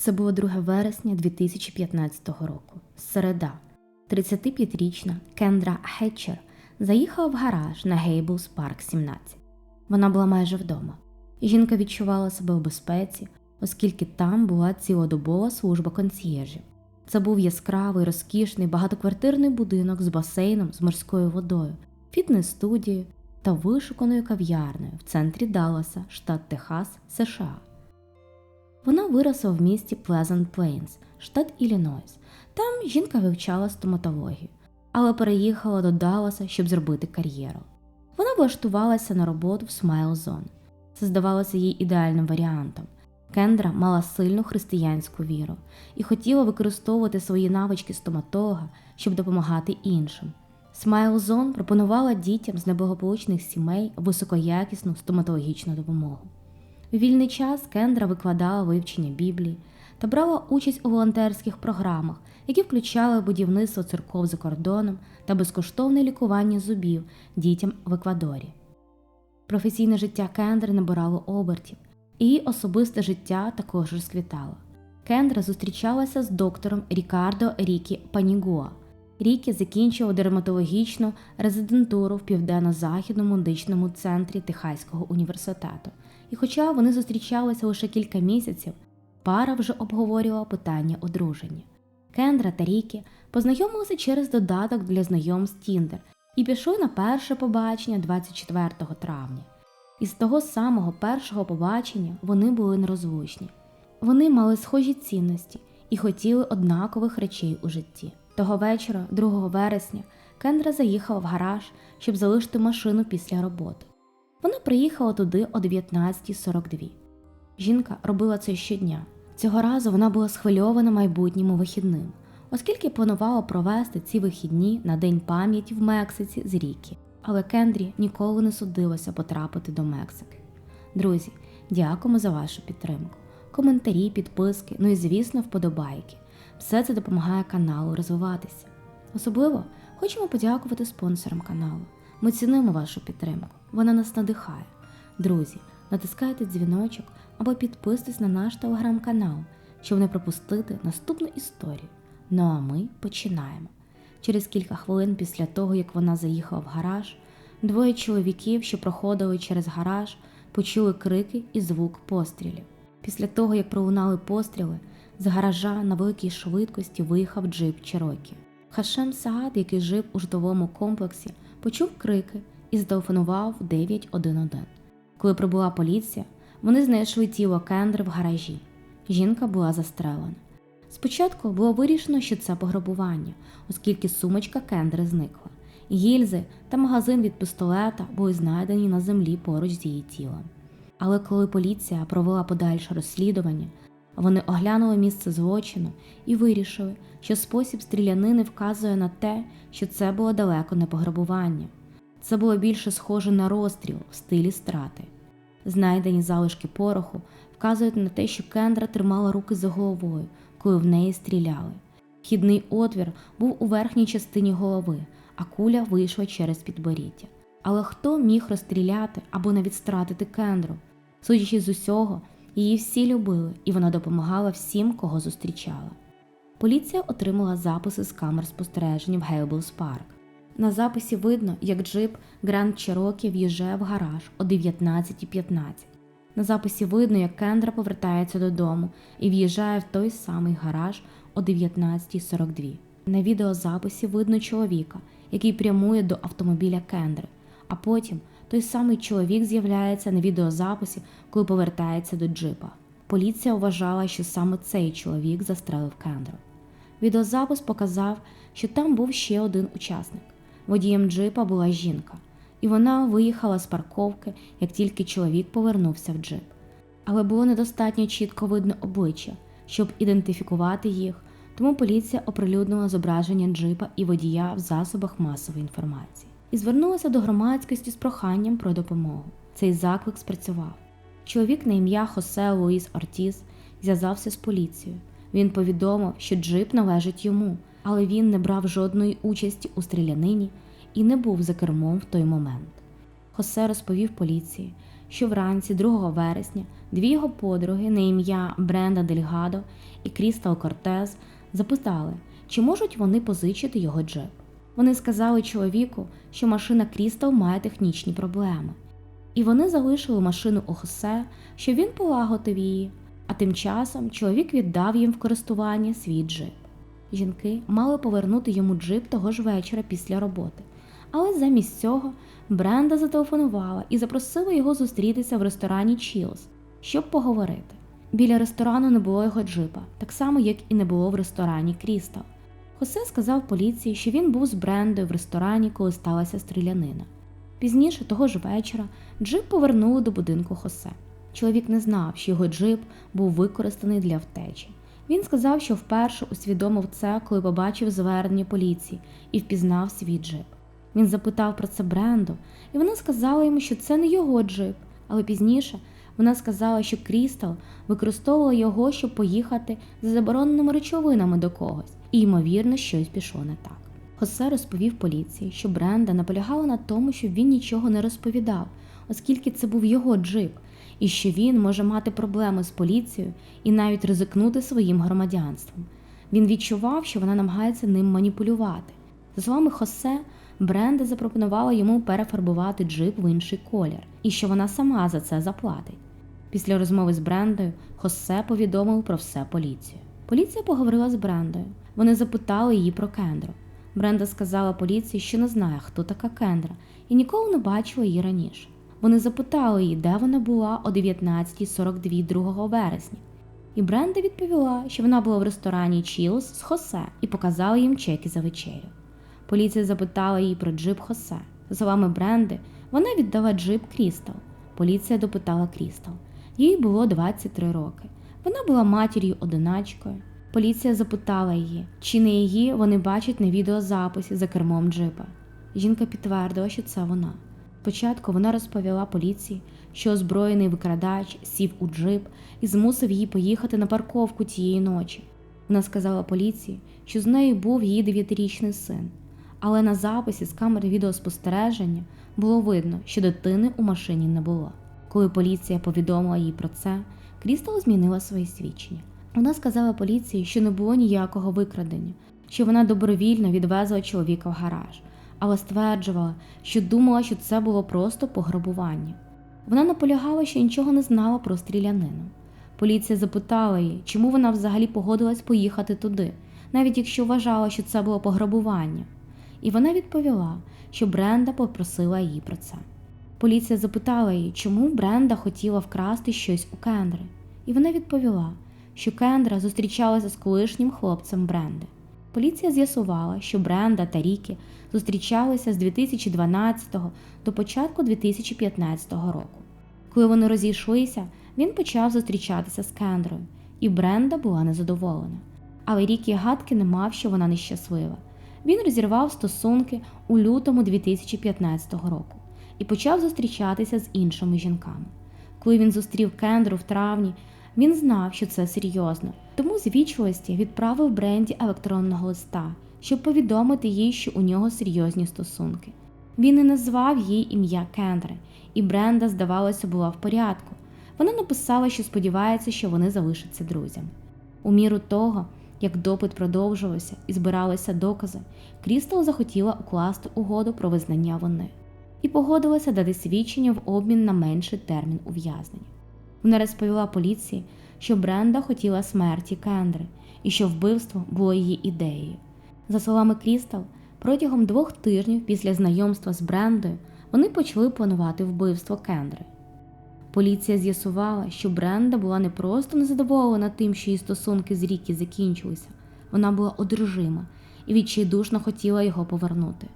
Це було 2 вересня 2015 року. Середа. 35-річна Кендра Хетчер заїхала в гараж на Гейблс Парк 17. Вона була майже вдома. Жінка відчувала себе у безпеці, оскільки там була цілодобова служба консьєржів. Це був яскравий, розкішний багатоквартирний будинок з басейном з морською водою, фітнес-студією та вишуканою кав'ярнею в центрі Далласа, штат Техас, США. Вона виросла в місті Pleasant Plains, штат Іллінойс. Там жінка вивчала стоматологію, але переїхала до Далласа, щоб зробити кар'єру. Вона влаштувалася на роботу в Smile Zone. Це здавалося їй ідеальним варіантом. Кендра мала сильну християнську віру і хотіла використовувати свої навички стоматолога, щоб допомагати іншим. Smile Zone пропонувала дітям з неблагополучних сімей високоякісну стоматологічну допомогу. У вільний час Кендра викладала вивчення Біблії та брала участь у волонтерських програмах, які включали будівництво церков за кордоном та безкоштовне лікування зубів дітям в Еквадорі. Професійне життя Кендри набирало обертів, і її особисте життя також розквітало. Кендра зустрічалася з доктором Рікардо Рікі Панігуа. Рікі закінчував дерматологічну резидентуру в південно-західному медичному центрі Техаського університету. І хоча вони зустрічалися лише кілька місяців, пара вже обговорювала питання одруження. Кендра та Рікі познайомилися через додаток для знайомств Тіндер і пішли на перше побачення 24 травня. І з того самого першого побачення вони були нерозлучні. Вони мали схожі цінності і хотіли однакових речей у житті. Того вечора, 2 вересня, Кендра заїхала в гараж, щоб залишити машину після роботи. Вона приїхала туди о 19.42. Жінка робила це щодня. Цього разу вона була схвильована майбутнім вихідним, оскільки планувала провести ці вихідні на День пам'яті в Мексиці з Рікі. Але Кендрі ніколи не судилося потрапити до Мексики. Друзі, дякуємо за вашу підтримку. Коментарі, підписки, ну і звісно, вподобайки. Все це допомагає каналу розвиватися. Особливо хочемо подякувати спонсорам каналу. Ми цінуємо вашу підтримку, вона нас надихає. Друзі, натискайте дзвіночок або підписуйтесь на наш телеграм-канал, щоб не пропустити наступну історію. Ну а ми починаємо. Через кілька хвилин після того, як вона заїхала в гараж, двоє чоловіків, що проходили через гараж, почули крики і звук пострілів. Після того, як пролунали постріли, з гаража на великій швидкості виїхав джип Чирокі. Хашем Саад, який жив у житловому комплексі, почув крики і зателефонував 911. Коли прибула поліція, вони знайшли тіло Кендри в гаражі. Жінка була застрелена. Спочатку було вирішено, що це пограбування, оскільки сумочка Кендри зникла. Гільзи та магазин від пістолета були знайдені на землі поруч з її тілом. Але коли поліція провела подальше розслідування, вони оглянули місце злочину і вирішили, що спосіб стрілянини вказує на те, що це було далеко не пограбування. Це було більше схоже на розстріл в стилі страти. Знайдені залишки пороху вказують на те, що Кендра тримала руки за головою, коли в неї стріляли. Вхідний отвір був у верхній частині голови, а куля вийшла через підборіддя. Але хто міг розстріляти або навіть стратити Кендру? Судячи з усього, її всі любили, і вона допомагала всім, кого зустрічала. Поліція отримала записи з камер спостереження в Гейблс Парк. На записі видно, як джип Grand Cherokee в'їжджає в гараж о 19.15. На записі видно, як Кендра повертається додому і в'їжджає в той самий гараж о 19.42. На відеозаписі видно чоловіка, який прямує до автомобіля Кендри, а потім той самий чоловік з'являється на відеозаписі, коли повертається до джипа. Поліція вважала, що саме цей чоловік застрелив Кендру. Відеозапис показав, що там був ще один учасник. Водієм джипа була жінка, і вона виїхала з парковки, як тільки чоловік повернувся в джип. Але було недостатньо чітко видно обличчя, щоб ідентифікувати їх, тому поліція оприлюднила зображення джипа і водія в засобах масової інформації і звернулася до громадськості з проханням про допомогу. Цей заклик спрацював. Чоловік на ім'я Хосе Луїс Ортіз зв'язався з поліцією. Він повідомив, що джип належить йому, але він не брав жодної участі у стрілянині і не був за кермом в той момент. Хосе розповів поліції, що вранці 2 вересня дві його подруги на ім'я Бренда Дельгадо і Крістал Кортез запитали, чи можуть вони позичити його джип. Вони сказали чоловіку, що машина Крістал має технічні проблеми, і вони залишили машину у Хосе, щоб він полагодив її, а тим часом чоловік віддав їм в користування свій джип. Жінки мали повернути йому джип того ж вечора після роботи, але замість цього Бренда зателефонувала і запросила його зустрітися в ресторані Чілс, щоб поговорити. Біля ресторану не було його джипа, так само, як і не було в ресторані Крістал. Хосе сказав поліції, що він був з Брендою в ресторані, коли сталася стрілянина. Пізніше того ж вечора джип повернули до будинку Хосе. Чоловік не знав, що його джип був використаний для втечі. Він сказав, що вперше усвідомив це, коли побачив звернення поліції і впізнав свій джип. Він запитав про це Бренду, і вона сказала йому, що це не його джип, але пізніше вона сказала, що Крістал використовувала його, щоб поїхати за забороненими речовинами до когось, і, ймовірно, щось пішло не так. Хосе розповів поліції, що Бренда наполягала на тому, щоб він нічого не розповідав, оскільки це був його джип, і що він може мати проблеми з поліцією і навіть ризикнути своїм громадянством. Він відчував, що вона намагається ним маніпулювати. За словами Хосе, Бренда запропонувала йому перефарбувати джип в інший колір, і що вона сама за це заплатить. Після розмови з Брендою Хосе повідомив про все поліцію. Поліція поговорила з Брендою. Вони запитали її про Кендру. Бренда сказала поліції, що не знає, хто така Кендра, і ніколи не бачила її раніше. Вони запитали її, де вона була о 19.42 2 вересня. І Бренда відповіла, що вона була в ресторані Чілс з Хосе і показала їм чеки за вечерю. Поліція запитала її про джип Хосе. За словами Бренди, вона віддала джип Крістал. Поліція допитала Крістал. Їй було 23 роки. Вона була матір'ю одиначкою. Поліція запитала її, чи не її вони бачать на відеозаписі за кермом джипа. Жінка підтвердила, що це вона. Спочатку вона розповіла поліції, що озброєний викрадач сів у джип і змусив її поїхати на парковку тієї ночі. Вона сказала поліції, що з нею був її дев'ятирічний син. Але на записі з камери відеоспостереження було видно, що дитини у машині не було. Коли поліція повідомила їй про це, Крістал змінила своє свідчення. Вона сказала поліції, що не було ніякого викрадення, що вона добровільно відвезла чоловіка в гараж, але стверджувала, що думала, що це було просто пограбування. Вона наполягала, що нічого не знала про стрілянину. Поліція запитала її, чому вона взагалі погодилась поїхати туди, навіть якщо вважала, що це було пограбування. І вона відповіла, що Бренда попросила її про це. Поліція запитала її, чому Бренда хотіла вкрасти щось у Кендри, і вона відповіла, що Кендра зустрічалася з колишнім хлопцем Бренди. Поліція з'ясувала, що Бренда та Рікі зустрічалися з 2012 до початку 2015 року. Коли вони розійшлися, він почав зустрічатися з Кендрою, і Бренда була незадоволена. Але Рікі гадки не мав, що вона нещаслива. Він розірвав стосунки у лютому 2015 року і почав зустрічатися з іншими жінками. Коли він зустрів Кендру в травні, він знав, що це серйозно, тому з відправив Бренді електронного листа, щоб повідомити їй, що у нього серйозні стосунки. Він не назвав їй ім'я Кендри, і Бренда, здавалося, була в порядку. Вона написала, що сподівається, що вони залишаться друзями. У міру того, як допит продовжувався і збиралися докази, Крістал захотіла укласти угоду про визнання вини і погодилася дати свідчення в обмін на менший термін ув'язнення. Вона розповіла поліції, що Бренда хотіла смерті Кендри і що вбивство було її ідеєю. За словами Крістал, протягом двох тижнів після знайомства з Брендою вони почали планувати вбивство Кендри. Поліція з'ясувала, що Бренда була не просто незадоволена тим, що її стосунки з Рікі закінчилися, вона була одержима і відчайдушно хотіла його повернути.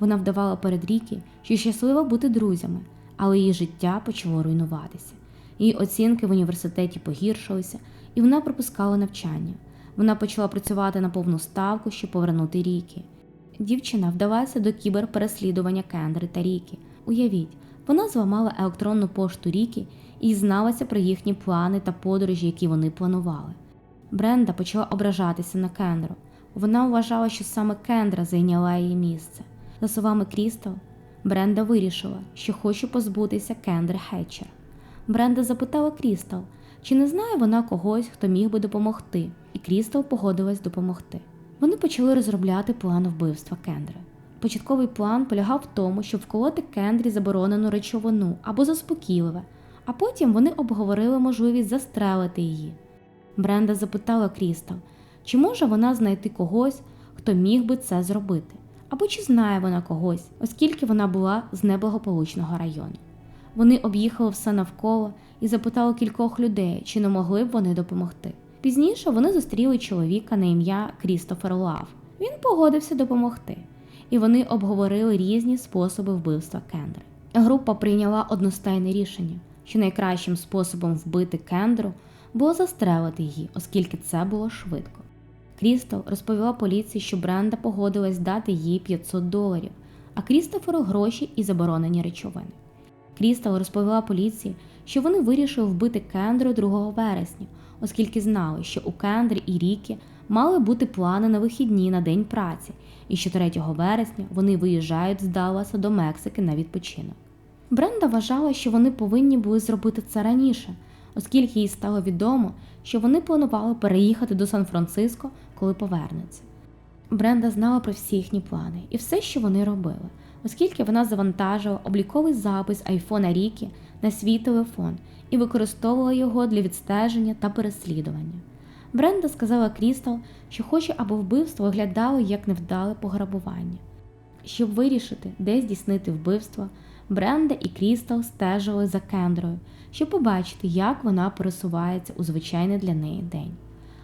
Вона вдавала перед Рікі, що щаслива бути друзями, але її життя почало руйнуватися. Її оцінки в університеті погіршилися, і вона пропускала навчання. Вона почала працювати на повну ставку, щоб повернути Рікі. Дівчина вдалася до кіберпереслідування Кендри та Рікі. Уявіть, вона зламала електронну пошту Рікі і дізналася про їхні плани та подорожі, які вони планували. Бренда почала ображатися на Кендру. Вона вважала, що саме Кендра зайняла її місце. За словами Крістал, Бренда вирішила, що хоче позбутися Кендри Хетчер. Бренда запитала Крістал, чи не знає вона когось, хто міг би допомогти, і Крістал погодилась допомогти. Вони почали розробляти план вбивства Кендри. Початковий план полягав в тому, щоб вколоти Кендрі заборонену речовину або заспокійливе, а потім вони обговорили можливість застрелити її. Бренда запитала Крістал, чи може вона знайти когось, хто міг би це зробити, або чи знає вона когось, оскільки вона була з неблагополучного району. Вони об'їхали все навколо і запитали кількох людей, чи не могли б вони допомогти. Пізніше вони зустріли чоловіка на ім'я Крістофер Лав. Він погодився допомогти, і вони обговорили різні способи вбивства Кендри. Група прийняла одностайне рішення, що найкращим способом вбити Кендру було застрелити її, оскільки це було швидко. Крістал розповіла поліції, що Бренда погодилась дати їй 500 доларів, а Крістоферу гроші і заборонені речовини. Крістал розповіла поліції, що вони вирішили вбити Кендру 2 вересня, оскільки знали, що у Кендри і Рікі мали бути плани на вихідні на день праці, і що 3 вересня вони виїжджають з Далласа до Мексики на відпочинок. Бренда вважала, що вони повинні були зробити це раніше, оскільки їй стало відомо, що вони планували переїхати до Сан-Франциско, коли повернуться. Бренда знала про всі їхні плани і все, що вони робили, оскільки вона завантажила обліковий запис айфона Рікі на свій телефон і використовувала його для відстеження та переслідування. Бренда сказала Крістал, що хоче, аби вбивство виглядало як невдале пограбування. Щоб вирішити, де здійснити вбивство, Бренда і Крістал стежили за Кендрою, щоб побачити, як вона пересувається у звичайний для неї день.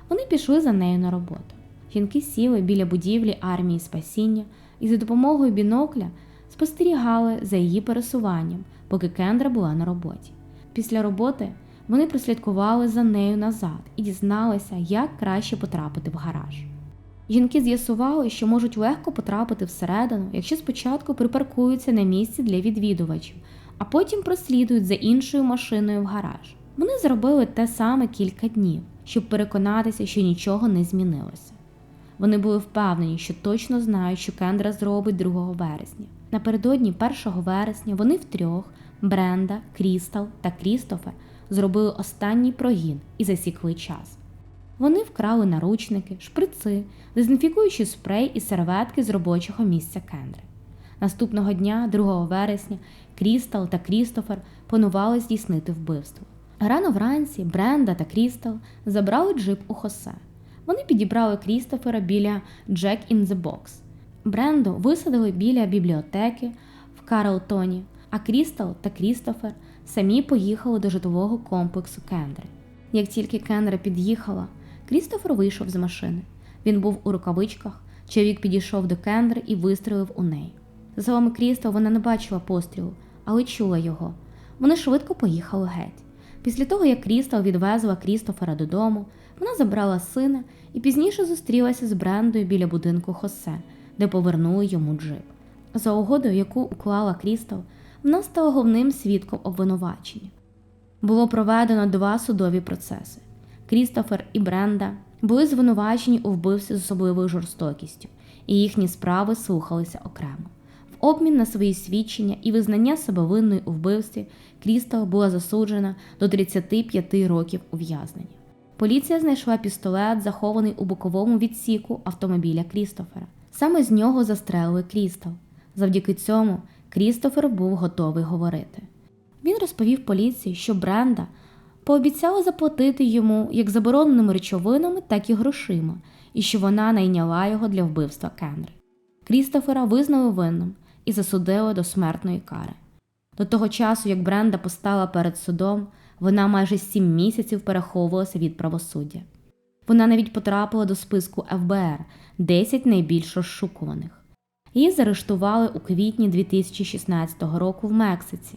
Вони пішли за нею на роботу. Жінки сіли біля будівлі армії спасіння і за допомогою бінокля спостерігали за її пересуванням, поки Кендра була на роботі. Після роботи вони прослідкували за нею назад і дізналися, як краще потрапити в гараж. Жінки з'ясували, що можуть легко потрапити всередину, якщо спочатку припаркуються на місці для відвідувачів, а потім прослідують за іншою машиною в гараж. Вони зробили те саме кілька днів, щоб переконатися, що нічого не змінилося. Вони були впевнені, що точно знають, що Кендра зробить 2 вересня. Напередодні 1 вересня вони втрьох Бренда, Крістал та Крістофер зробили останній прогін і засікли час. Вони вкрали наручники, шприци, дезінфікуючий спрей і серветки з робочого місця Кендри. Наступного дня, 2 вересня, Крістал та Крістофер планували здійснити вбивство. Рано вранці Бренда та Крістал забрали джип у Хосе. Вони підібрали Крістофера біля Jack in the Box. Бренду висадили біля бібліотеки в Карлтоні, а Крістал та Крістофер самі поїхали до житлового комплексу Кендри. Як тільки Кендра під'їхала, Крістофер вийшов з машини. Він був у рукавичках, чоловік підійшов до Кендри і вистрілив у неї. За словами Крістал, вона не бачила пострілу, але чула його. Вони швидко поїхали геть. Після того, як Крістал відвезла Крістофера додому, вона забрала сина і пізніше зустрілася з Брендою біля будинку Хосе, де повернули йому джип. За угодою, яку уклала Крістал, вона стала головним свідком обвинувачення. Було проведено два судові процеси. Крістофер і Бренда були звинувачені у вбивстві з особливою жорстокістю, і їхні справи слухалися окремо. В обмін на свої свідчення і визнання себе винною у вбивстві Крістал була засуджена до 35 років ув'язнення. Поліція знайшла пістолет, захований у боковому відсіку автомобіля Крістофера. Саме з нього застрелили Крістал. Завдяки цьому Крістофер був готовий говорити. Він розповів поліції, що Бренда пообіцяла заплатити йому як забороненими речовинами, так і грошима, і що вона найняла його для вбивства Кенри. Крістофера визнали винним і засудили до смертної кари. До того часу, як Бренда постала перед судом, вона майже сім місяців переховувалася від правосуддя. Вона навіть потрапила до списку ФБР 10 найбільш розшукуваних. Її заарештували у квітні 2016 року в Мексиці.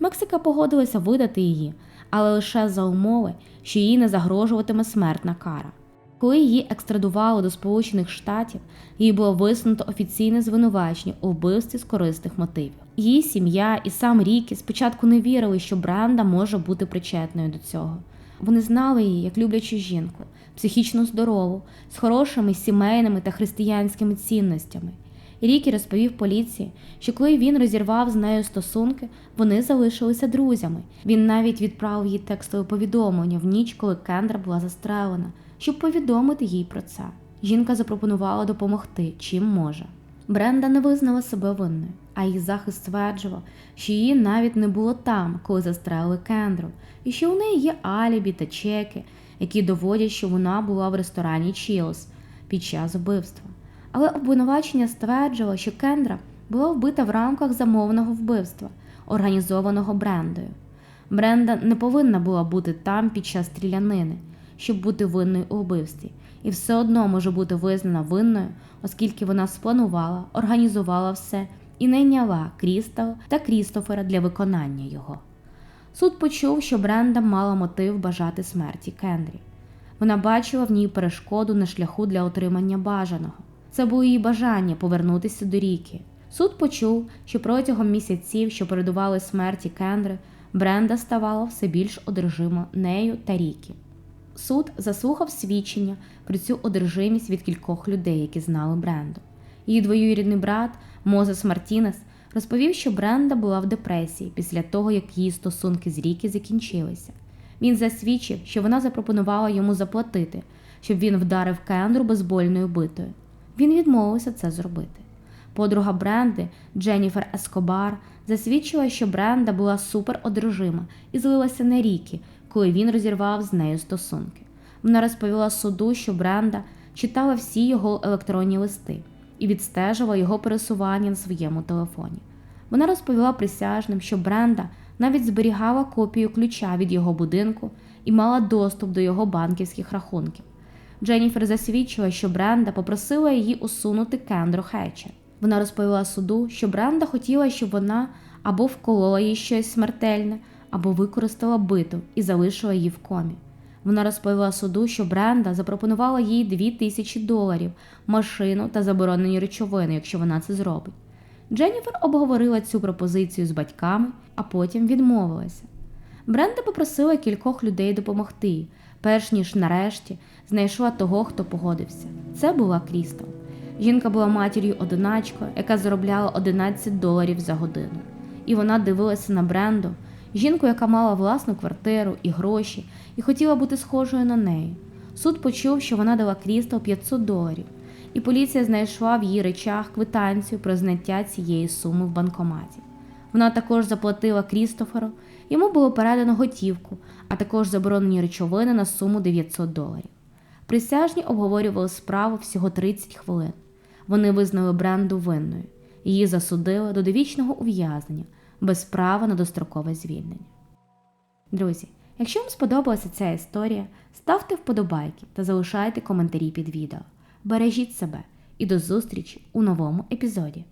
Мексика погодилася видати її, але лише за умови, що їй не загрожуватиме смертна кара. Коли її екстрадували до Сполучених Штатів, їй було висунуто офіційне звинувачення у вбивстві з корисних мотивів. Її сім'я і сам Рікі спочатку не вірили, що Бренда може бути причетною до цього. Вони знали її як люблячу жінку, психічно здорову, з хорошими сімейними та християнськими цінностями. Рікі розповів поліції, що коли він розірвав з нею стосунки, вони залишилися друзями. Він навіть відправив їй текстове повідомлення в ніч, коли Кендра була застрелена, щоб повідомити їй про це. Жінка запропонувала допомогти, чим може. Бренда не визнала себе винною, а їх захист стверджував, що її навіть не було там, коли застрелили Кендру, і що у неї є алібі та чеки, які доводять, що вона була в ресторані Чілс під час вбивства. Але обвинувачення стверджувало, що Кендра була вбита в рамках замовного вбивства, організованого Брендою. Бренда не повинна була бути там під час стрілянини, щоб бути винною у вбивстві, і все одно може бути визнана винною, оскільки вона спланувала, організувала все і найняла Крістал та Крістофера для виконання його. Суд почув, що Бренда мала мотив бажати смерті Кендрі. Вона бачила в ній перешкоду на шляху для отримання бажаного. Це було її бажання повернутися до ріки. Суд почув, що протягом місяців, що передували смерті Кендри, Бренда ставала все більш одержима нею та ріки. Суд заслухав свідчення про цю одержимість від кількох людей, які знали Бренду. Її двоюрідний брат Мозес Мартінес розповів, що Бренда була в депресії після того, як її стосунки з Рікі закінчилися. Він засвідчив, що вона запропонувала йому заплатити, щоб він вдарив Кендру безбольною битою. Він відмовився це зробити. Подруга Бренди Дженніфер Ескобар засвідчила, що Бренда була супер одружима і злилася на Рікі, коли він розірвав з нею стосунки. Вона розповіла суду, що Бренда читала всі його електронні листи і відстежила його пересування на своєму телефоні. Вона розповіла присяжним, що Бренда навіть зберігала копію ключа від його будинку і мала доступ до його банківських рахунків. Дженніфер засвідчила, що Бренда попросила її усунути Кендру Хетчер. Вона розповіла суду, що Бренда хотіла, щоб вона або вколола їй щось смертельне, або використала биту і залишила її в комі. Вона розповіла суду, що Бренда запропонувала їй 2 тисячі доларів, машину та заборонені речовини, якщо вона це зробить. Дженніфер обговорила цю пропозицію з батьками, а потім відмовилася. Бренда попросила кількох людей допомогти, перш ніж нарешті знайшла того, хто погодився. Це була Крістал. Жінка була матір'ю одиначкою, яка заробляла 11 доларів за годину. І вона дивилася на Бренду, жінку, яка мала власну квартиру і гроші, і хотіла бути схожою на неї. Суд почув, що вона дала Крістал 500 доларів, і поліція знайшла в її речах квитанцію про зняття цієї суми в банкоматі. Вона також заплатила Крістоферу, йому було передано готівку, а також заборонені речовини на суму 900 доларів. Присяжні обговорювали справу всього 30 хвилин. Вони визнали Бренду винною. Її засудили до довічного ув'язнення без права на дострокове звільнення. Друзі, якщо вам сподобалася ця історія, ставте вподобайки та залишайте коментарі під відео. Бережіть себе і до зустрічі у новому епізоді.